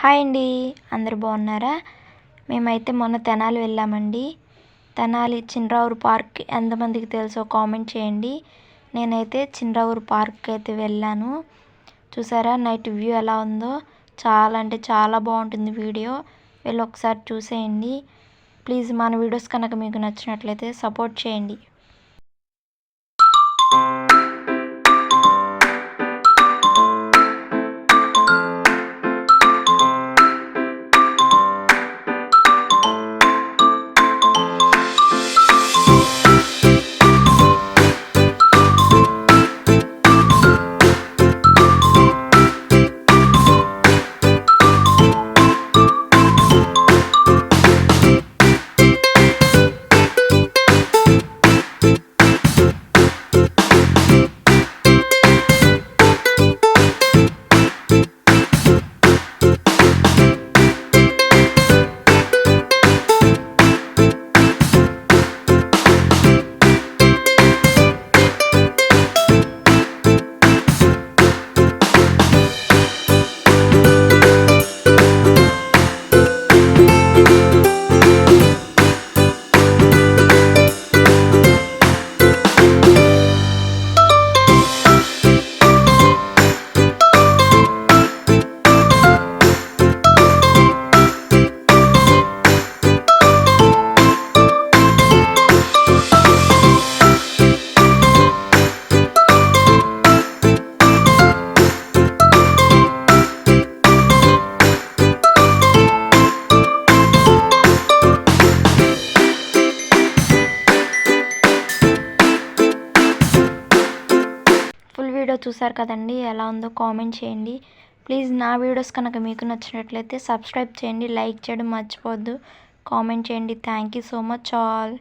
Hi అండి. అందరు బాగున్నారా? మేమైతే మొన్న తెనాలి వెళ్ళామండి. తెనాలి చిన్నరావురు పార్క్ ఎంతమందికి తెలుసో కామెంట్ చేయండి. నేనైతే చిన్నరావురు పార్క్ అయితే వెళ్ళాను. చూసారా? నైట్ వ్యూ ఎలా ఉందో? చాలా అంటే చాలా బాగుంటుంది వీడియో. వెళ్ళి ఒకసారి చూసేయండి. ప్లీజ్ మన వీడియోస్ కనుక మీకు నచ్చినట్లయితే సపోర్ట్ చేయండి. వీడియో చూసారు కదండి ఎలా ఉందో కామెంట్ చేయండి. ప్లీజ్ నా వీడియోస్ కనుక మీకు నచ్చినట్లయితే సబ్స్క్రైబ్ చేయండి లైక్ చేయడం మర్చిపోవద్దు. కామెంట్ చేయండి. Thank you so much all.